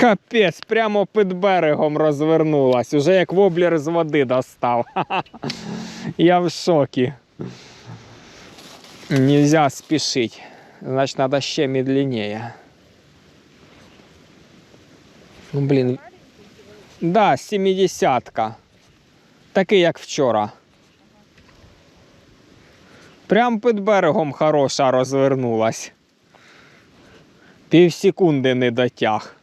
Капець, прямо під берегом розвернулась. Уже як воблер з води достав. Я в шокі. Нельзя спішить. Значить, треба ще медленніше. Ну, блін. Да, 70-ка. Такий, як вчора. Прям під берегом хороша розвернулась. Пів секунди не дотяг.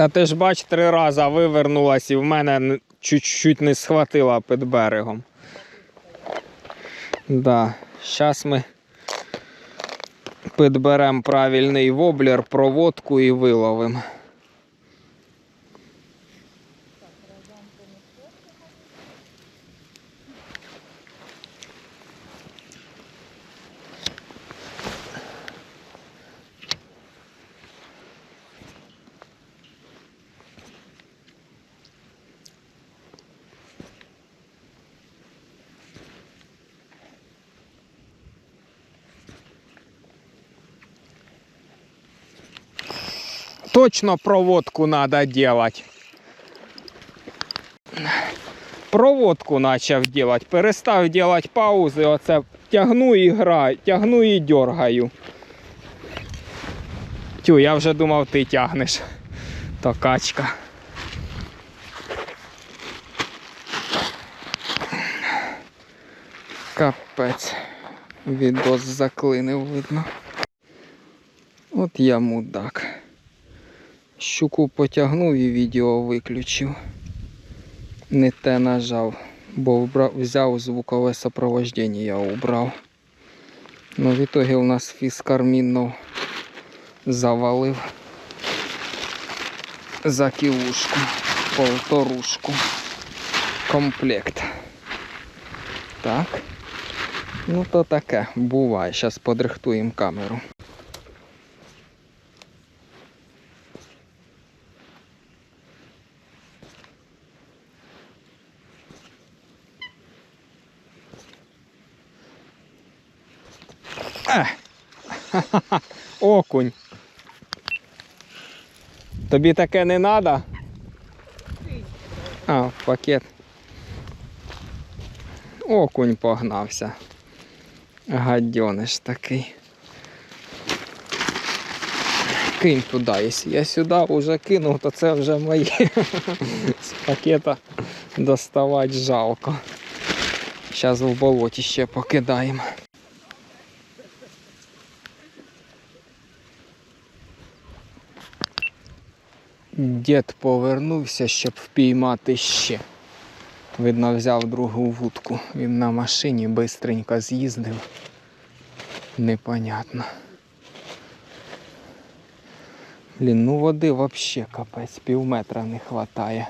Та ти ж бач, три рази вивернулась і в мене чуть-чуть не схватила під берегом. Да. Зараз ми підберемо правильний воблер, проводку і виловимо. Точно проводку надо делать. Проводку начав делать. Перестав делать паузи. Оце тягну і граю, тягну і дергаю. Тю, я вже думав, ти тягнеш. То качка. Капець. Відос заклинив, видно. От я мудак. Щуку потягнув і відео виключив. Не те нажав, бо взяв звукове сопровождення, я убрав. Ну, в ітогі у нас фіз кармінно завалив за кілушку, полторушку. Комплект. Так. Ну то таке, буває. Зараз подрихтуємо камеру. Е. Окунь. Тобі таке не треба? А, пакет. Окунь погнався. Гадьониш такий. Кинь туди, якщо я сюди вже кинув, то це вже моє. З пакета доставати жалко. Зараз в болоті ще покидаємо. Дід повернувся, щоб впіймати ще. Видно, взяв другу вудку. Він на машині бистренько з'їздив. Непонятно. Блін, ну води взагалі капець, пів метра не вистачає.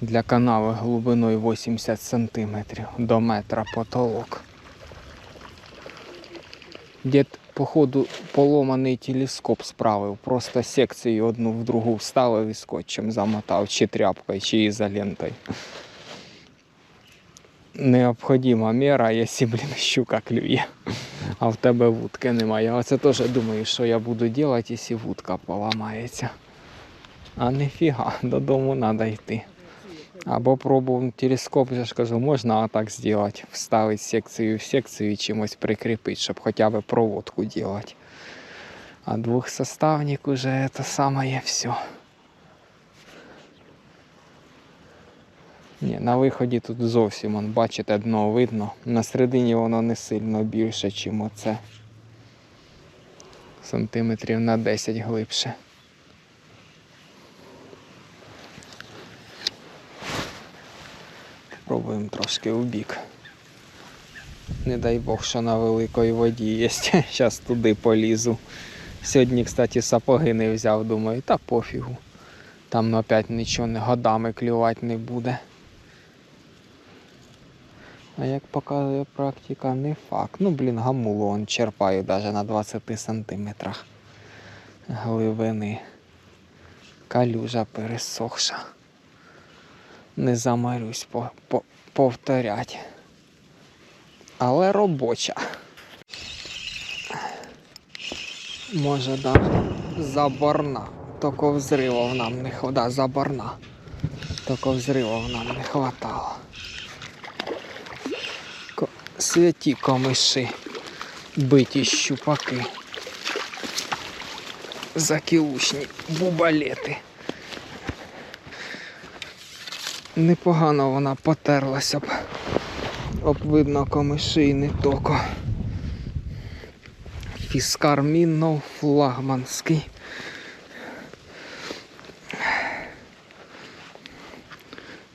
Для канави глибиною 80 сантиметрів до метра потолок. Дід, походу, поломаний телескоп справив. Просто секцію одну в другу вставив і скотчем замотав, чи тряпкою, чи ізолентою. необхідна мера, якщо, блін, щука клює, а в тебе вудки немає. Оце теж думаю, що я буду робити, якщо вудка поламається. А ніфіга, додому треба йти. Або пробував телескоп, я ж кажу, можна так зробити, вставити секцію в секцію і чимось прикріпити, щоб хоча б проводку робити. А двохсоставник уже це саме все. Ні, на виході тут зовсім, он, бачите, дно видно. На середині воно не сильно більше, ніж оце. Сантиметрів на 10 глибше. Пробуємо трошки в бік. Не дай Бог, що на великій воді є. Зараз туди полізу. Сьогодні, кстати, сапоги не взяв, думаю, та пофігу. Там опять нічого не годами клювати не буде. А як показує практика, не факт. Ну, блін, гамулу он черпаю навіть на 20 сантиметрах глибини. Калюжа пересохша. Не замарюсь по, по, повторять. Але робоча. Може навіть заборна. Тільки взривів нам не хватало. Заборна. Тільки взривів нам не хватало. Святі комиші. Биті щупаки. Закілушні бубалети. Непогано вона потерлася б. Об видно комиші і не токо. Фіскар Міннов флагманський.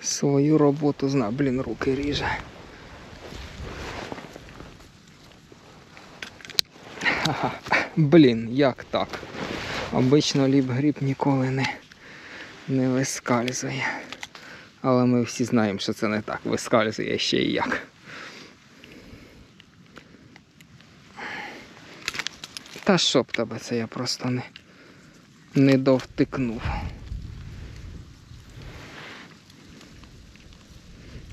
Свою роботу зна, блін, руки ріже. Блін, як так? Обично ліп-гріб ніколи не, не вискальзує. Але ми всі знаємо, що це не так. Вискальзує ще і як. Та що б тебе це я просто не, не довтикнув.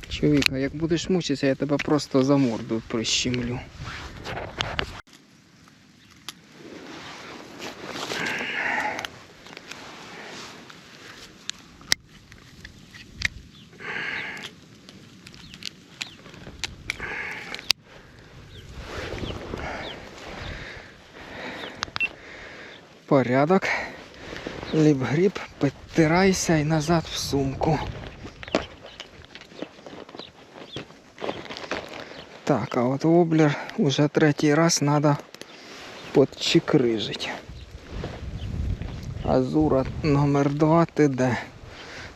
Чоловіка, як будеш мучитися, я тебе просто за морду прищемлю. Порядок. Ліп-гріб, підтирайся і назад в сумку. Так, а от воблер уже третій раз треба подчикрижити. Азура номер 2 ти де?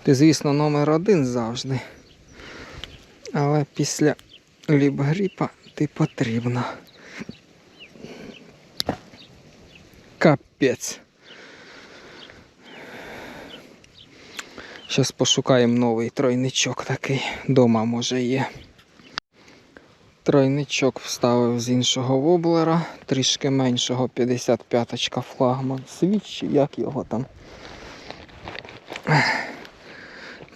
Ти, звісно, номер один завжди. Але після ліп-гріпа ти потрібна. Капець. Зараз пошукаємо новий тройничок такий. Дома може є. Тройничок вставив з іншого воблера, трішки меншого 55-ка флагман. Свіч, як його там.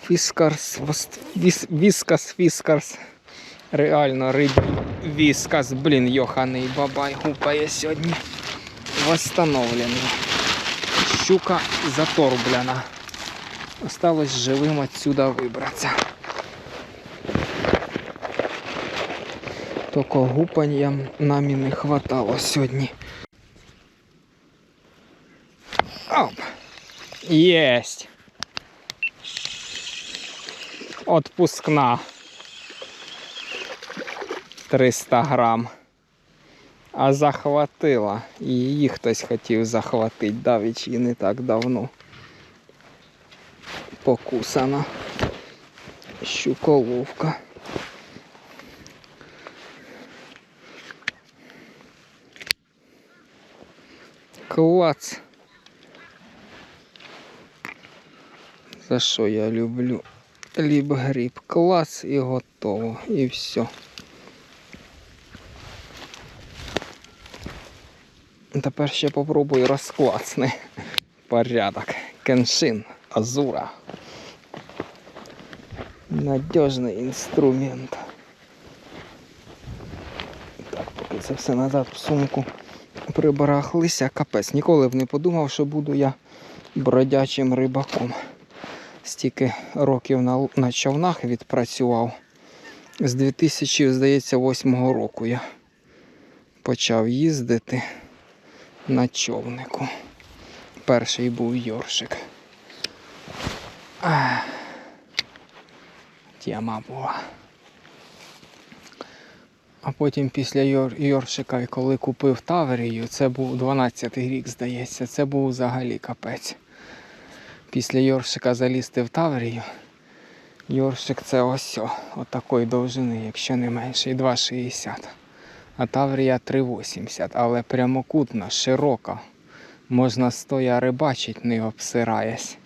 Фіскарс, віс, віскас, фіскарс. Реально риб віскас, блін, йоханий бабай гупає сьогодні. Восстановлений. Щука заторблена. Осталось живим отсюда вибратися. Тільки гупання нам не хватало сьогодні. Оп! Єсть! Отпускна. 300 грам. А захватила. І її хтось хотів захватити, давіч і не так давно. Покусана. Щуколовка. Клац. За що я люблю? Ліб гриб. Клац і готово. І все. Тепер ще попробую розклацни. Порядок. Кеншин. Азура. Надежный инструмент. це все назад в сумку прибарахлися. Капець. Ніколи б не подумав, що буду я бродячим рибаком. Стільки років на, на човнах відпрацював. З 2000, здається, 8 року я почав їздити на човнику. Перший був Йоршик. Ах. Була. А потім після Йор- Йоршика, коли купив Таврію, це був 12-й рік, здається, це був взагалі капець. Після Йоршика залізти в Таврію. Йоршик це ось отакої довжини, якщо не менше, і 2,60. А Таврія 3,80, але прямокутна, широка. Можна стоя рибачить, не обсираєсь,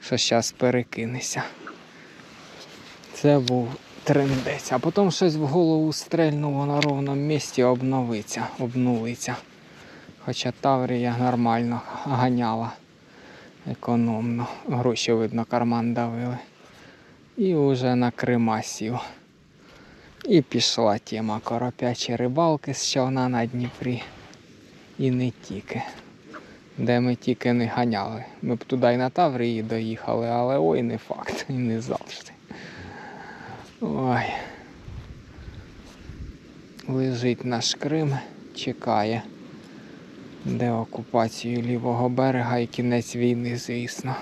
що зараз перекинеся. Це був трендець. А потім щось в голову стрельнуло на ровному місці, обновиться, обнулиться. Хоча Таврія нормально ганяла економно. Гроші, видно, карман давили. І вже на Крима сів. І пішла тема коропячі рибалки з човна на Дніпрі. І не тільки. Де ми тільки не ганяли. Ми б туди і на Таврії доїхали, але ой, не факт, і не завжди. Ой. Лежить наш Крим, чекає деокупацію лівого берега і кінець війни, звісно.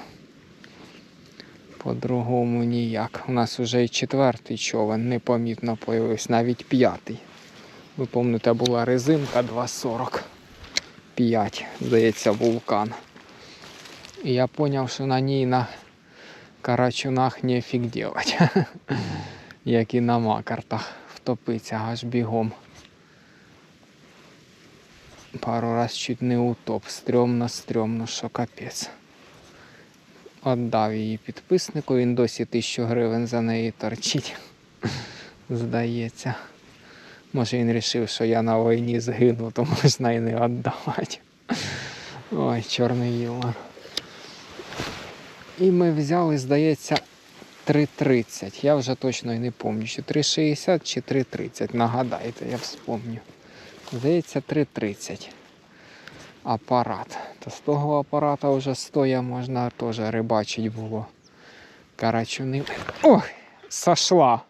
По-другому ніяк. У нас вже і четвертий човен непомітно появився, навіть п'ятий. Ви пам'ятаєте, була резинка 2,40. 5, здається, вулкан. І я зрозумів, що на ній на карачунах нефіг делать. Як і на макартах. Втопиться аж бігом. Пару раз чуть не утоп. Стрьомно, стрьомно, що капець. Отдав її підписнику, він досі тисячу гривень за неї торчить. Здається. Може він вирішив, що я на війні згину, то можна і не віддавати. Ой, чорний юмор. І ми взяли, здається, 3.30. Я вже точно і не пам'ятаю, чи 3.60 чи 3.30. Нагадайте, я вспомню. Здається, 3.30. Апарат. То з того апарата вже стоя можна теж рибачить було. Карачуни. Ох, сошла.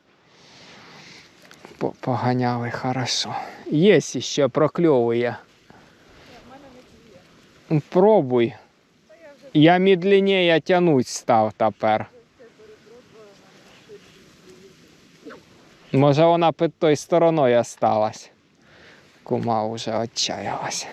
По- Поганяли хорошо. Є ще прокльовує. Пробуй. Я медленніше тянуть став тепер. Може вона під тою стороною осталась. Кума вже отчаялась.